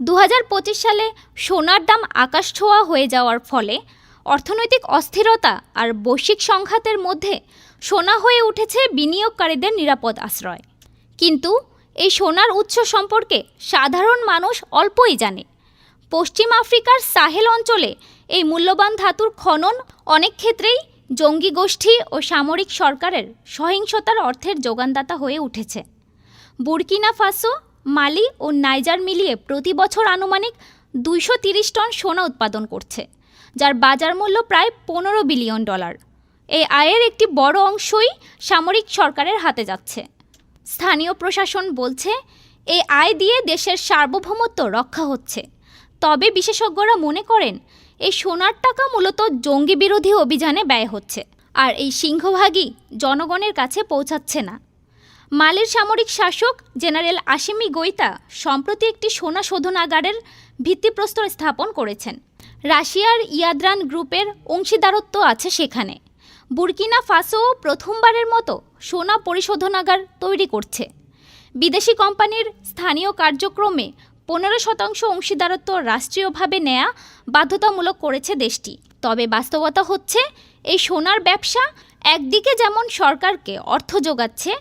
দু হাজার পঁচিশ সালে সোনার দাম আকাশ ছোঁয়া হয়ে যাওয়ার ফলে অর্থনৈতিক অস্থিরতা আর বৈশ্বিক সংঘাতের মধ্যে সোনা হয়ে উঠেছে বিনিয়োগকারীদের নিরাপদ আশ্রয়। কিন্তু এই সোনার উৎস সম্পর্কে সাধারণ মানুষ অল্পই জানে। পশ্চিম আফ্রিকার সাহেল অঞ্চলে এই মূল্যবান ধাতুর খনন অনেক ক্ষেত্রেই জঙ্গি গোষ্ঠী ও সামরিক সরকারের সহিংসতার অর্থের যোগানদাতা হয়ে উঠেছে। বুরকিনা ফাসো মালি ও নাইজার মিলিয়ে প্রতি বছর আনুমানিক দুইশো টন সোনা উৎপাদন করছে, যার বাজার মূল্য প্রায় পনেরো বিলিয়ন ডলার। এই আয়ের একটি বড় অংশই সামরিক সরকারের হাতে যাচ্ছে। স্থানীয় প্রশাসন বলছে, এই আয় দিয়ে দেশের সার্বভৌমত্ব রক্ষা হচ্ছে। তবে বিশেষজ্ঞরা মনে করেন, এই সোনার টাকা মূলত জঙ্গি বিরোধী অভিযানে ব্যয় হচ্ছে, আর এই সিংহভাগই জনগণের কাছে পৌঁছাচ্ছে না। মালির সামরিক শাসক জেনারেল আসিমি গোইতা সম্প্রতি একটি সোনা শোধনাগারের ভিত্তিপ্রস্তর স্থাপন করেছেন। রাশিয়ার ইয়াদ্রান গ্রুপের অংশীদারত্ব আছে সেখানে। বুর্কিনা ফাসো প্রথমবারের মতো সোনা পরিশোধনাগার তৈরি করছে। বিদেশি কোম্পানির স্থানীয় কার্যক্রমে পনেরো শতাংশ অংশীদারত্ব রাষ্ট্রীয়ভাবে নেয়া বাধ্যতামূলক করেছে দেশটি। তবে বাস্তবতা হচ্ছে, এই সোনার ব্যবসা একদিকে যেমন সরকারকে অর্থ যোগাচ্ছে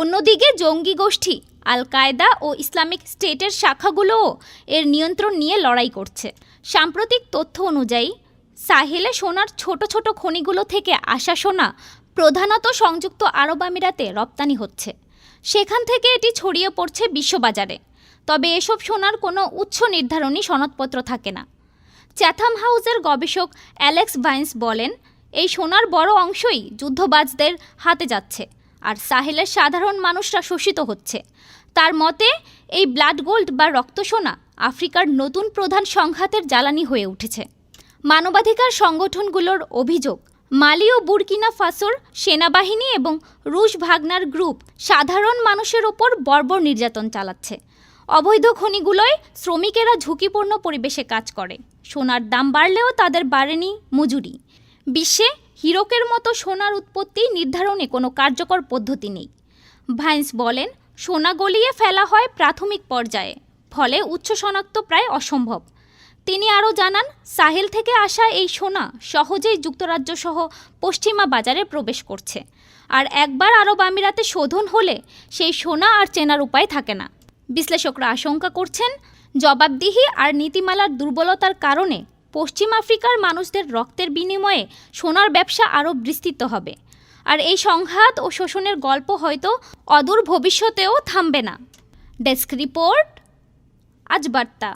অন্যদিকে জঙ্গি গোষ্ঠী আল কায়দা ও ইসলামিক স্টেটের শাখাগুলোও এর নিয়ন্ত্রণ নিয়ে লড়াই করছে। সাম্প্রতিক তথ্য অনুযায়ী, সাহেলে সোনার ছোট ছোট খনিগুলো থেকে আসা সোনা প্রধানত সংযুক্ত আরব আমিরাতে রপ্তানি হচ্ছে। সেখান থেকে এটি ছড়িয়ে পড়ছে বিশ্ববাজারে। তবে এসব সোনার কোনো উৎস নির্ধারণী সনদপত্র থাকে না। চ্যাথাম হাউসের গবেষক অ্যালেক্স ভাইন্স বলেন, এই সোনার বড় অংশই যুদ্ধবাজদের হাতে যাচ্ছে। আর সাহেলের সাধারণ মানুষরা শোষিত হচ্ছে। তার মতে, এই ব্লাড গোল্ড বা রক্তসোনা আফ্রিকার নতুন প্রধান সংঘাতের জ্বালানি হয়ে উঠেছে। মানবাধিকার সংগঠনগুলোর অভিযোগ, মালি ও বুরকিনা ফাসোর সেনাবাহিনী এবং রুশ ভাগনার গ্রুপ সাধারণ মানুষের ওপর বর্বর নির্যাতন চালাচ্ছে। অবৈধ খনিগুলোয় শ্রমিকেরা ঝুঁকিপূর্ণ পরিবেশে কাজ করে। সোনার দাম বাড়লেও তাদের বাড়েনি মজুরি। বিশ্বে হীরকের মতো সোনার উৎপত্তি নির্ধারণে কোনো কার্যকর পদ্ধতি নেই। ভাইন্স বলেন, সোনা গলিয়ে ফেলা হয় প্রাথমিক পর্যায়ে, ফলে উচ্চ শনাক্ত প্রায় অসম্ভব। তিনি আরও জানান, সাহেল থেকে আসা এই সোনা সহজেই যুক্তরাজ্য সহ পশ্চিমা বাজারে প্রবেশ করছে। আর একবার আরব আমিরাতে শোধন হলে সেই সোনা আর চেনার উপায় থাকে না। বিশ্লেষকরা আশঙ্কা করছেন, জবাবদিহি আর নীতিমালার দুর্বলতার কারণে পশ্চিম আফ্রিকার মানুষদের রক্তের বিনিময়ে সোনার ব্যবসা আরও বিস্তৃত হবে। আর এই সংঘাত ও শোষণের গল্প হয়তো অদূর ভবিষ্যতেও থামবে না। ডেস্ক রিপোর্ট, আজ বার্তা।